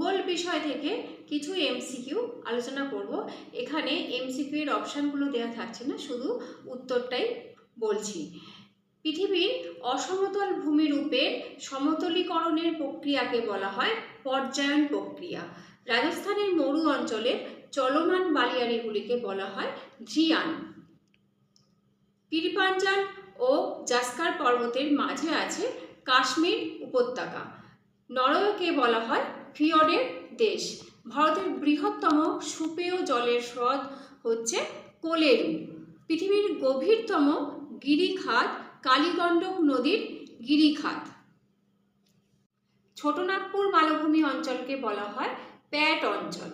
ভূগোল বিষয় থেকে কিছু এমসিকিউ আলোচনা করব। এখানে এমসিকিউ এর অপশানগুলো দেওয়া থাকছে না, শুধু উত্তরটাই বলছি। পৃথিবীর অসমতল ভূমিরূপের সমতলীকরণের প্রক্রিয়াকে বলা হয় পর্যায়ন প্রক্রিয়া। রাজস্থানের মরু অঞ্চলের চলমান বালিয়াড়িগুলিকে বলা হয় ধ্রিয়ান পিরপাঞ্জাল ও জাস্কার পর্বতের মাঝে আছে কাশ্মীর উপত্যকা। নরওয়েকে বলা হয় ফিয়র্ডের দেশ। ভারতের বৃহত্তম সুপেয় জলের হ্রদ হচ্ছে কোলেরু। পৃথিবীর গভীরতম গিরিখাত কালীগণ্ডক নদীর গিরিখাত। ছোটনাগপুর মালভূমি অঞ্চলকে বলা হয় প্যাট অঞ্চল।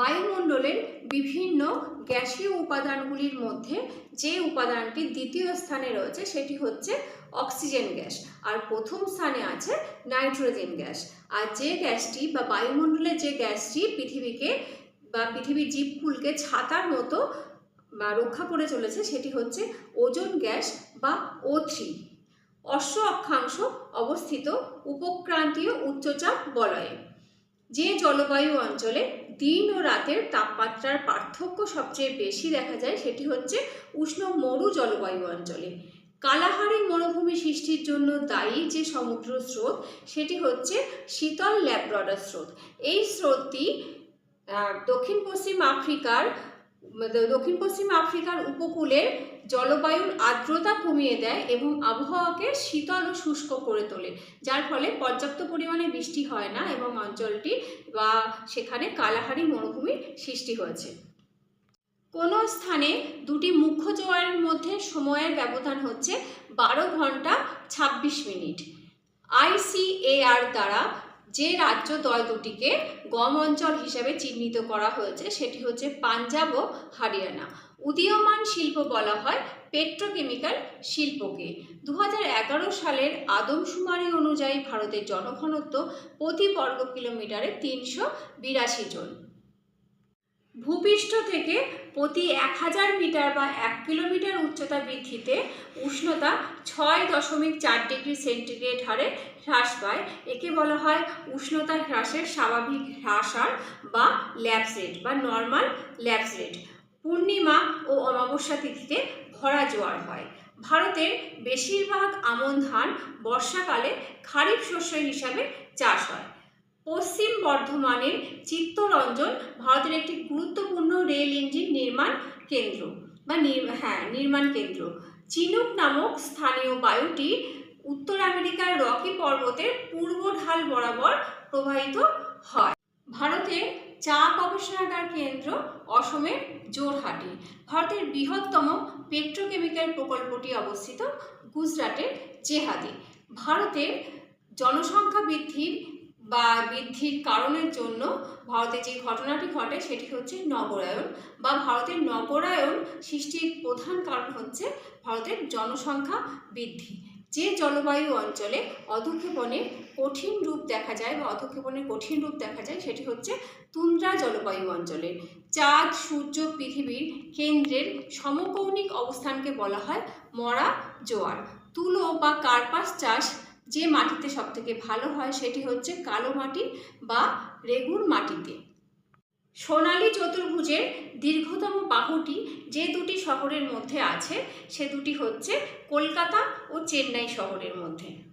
বায়ুমণ্ডলের বিভিন্ন গ্যাসীয় উপাদানগুলির মধ্যে যে উপাদানটি দ্বিতীয় স্থানে রয়েছে সেটি হচ্ছে অক্সিজেন গ্যাস। আর প্রথম স্থানে আছে নাইট্রোজেন গ্যাস। আর যে গ্যাসটি বা বায়ুমণ্ডলের যে গ্যাসটি পৃথিবীকে বা পৃথিবীর জীবকুলকে ছাতার মতো বা রক্ষা করে চলেছে সেটি হচ্ছে ওজন গ্যাস বা ও থ্রি অশ্ব অক্ষাংশ অবস্থিত উপক্রান্তীয় উচ্চচাপ বলয়ে। যে জলবায়ু অঞ্চলে দিন ও রাতের তাপমাত্রার পার্থক্য সবচেয়ে বেশি দেখা যায় সেটি হচ্ছে উষ্ণ মরু জলবায়ু অঞ্চলে। কালাহারি মরুভূমি সৃষ্টির জন্য দায়ী যে সমুদ্র স্রোত, সেটি হচ্ছে শীতল ল্যাব্রডার স্রোত। এই স্রোতটি দক্ষিণ পশ্চিম আফ্রিকার দক্ষিণ পশ্চিম আফ্রিকার উপকূলের জলবায়ুর আর্দ্রতা কমিয়ে দেয় এবং আবহাওয়াকে শীতল ও শুষ্ক করে তোলে, যার ফলে পর্যাপ্ত পরিমাণে বৃষ্টি হয় না এবং অঞ্চলটি বা সেখানে কালাহারি মরুভূমির সৃষ্টি হয়েছে। কোনো স্থানে দুটি মুখ্য জোয়ারের মধ্যে সময়ের ব্যবধান হচ্ছে বারো ঘণ্টা ছাব্বিশ মিনিট। আইসিএআর দ্বারা যে রাজ্য দল দুটিকে গম অঞ্চল হিসাবে চিহ্নিত করা হয়েছে, সেটি হচ্ছে পাঞ্জাব ও হরিয়ানা। উদীয়মান শিল্প বলা হয় পেট্রোকেমিক্যাল শিল্পকে। দু হাজার এগারো সালের আদমশুমারি অনুযায়ী ভারতের জনঘনত্ব প্রতি বর্গ কিলোমিটারে তিনশো বিরাশি জন। ভূপৃষ্ঠ থেকে প্রতি এক হাজার মিটার বা এক কিলোমিটার উচ্চতা বৃদ্ধিতে উষ্ণতা ছয় দশমিক চার ডিগ্রি সেন্টিগ্রেড হারে হ্রাস পায়। একে বলা হয় উষ্ণতা হ্রাসের স্বাভাবিক হ্রাস হার বা ল্যাপস রেট বা নর্মাল ল্যাপস রেট। পূর্ণিমা ও অমাবস্যা তিথিতে ভরা জোয়ার হয়। ভারতের বেশিরভাগ আমন ধান বর্ষাকালে খারিফ শস্য হিসাবে চাষ হয়। পশ্চিম বর্ধমানের চিত্তরঞ্জন ভারতের একটি গুরুত্বপূর্ণ রেল ইঞ্জিন নির্মাণ কেন্দ্র বা হ্যাঁ নির্মাণ কেন্দ্র। চিনুক নামক স্থানীয় বায়ুটি উত্তর আমেরিকার রকি পর্বতের পূর্ব ঢাল বরাবর প্রবাহিত হয়। ভারতের চা গবেষণাগার কেন্দ্র অসমের জোরহাটে। ভারতের বৃহত্তম পেট্রোকেমিক্যাল প্রকল্পটি অবস্থিত গুজরাটের জেহাদে। ভারতের জনসংখ্যা বৃদ্ধির বা বৃদ্ধির কারণের জন্য ভারতে যে ঘটনাটি ঘটে সেটি হচ্ছে নগরায়ন বা ভারতের নগরায়ন সৃষ্টির প্রধান কারণ হচ্ছে ভারতের জনসংখ্যা বৃদ্ধি। যে জলবায়ু অঞ্চলে অধক্ষেপণের কঠিন রূপ দেখা যায় বা অধক্ষেপণের কঠিন রূপ দেখা যায় সেটি হচ্ছে তুন্দ্রা জলবায়ু অঞ্চলে। চাঁদ, সূর্য, পৃথিবীর কেন্দ্রের সমকৌণিক অবস্থানকে বলা হয় মরা জোয়ার। তুলো বা কার্পাস চাষ যে মাটিতে সবথেকে ভালো হয় সেটি হচ্ছে কালো মাটি বা রেগুর মাটিতে। সোনালি চতুর্ভুজের দীর্ঘতম বাহুটি যে দুটি শহরের মধ্যে আছে, সে দুটি হচ্ছে কলকাতা ও চেন্নাই শহরের মধ্যে।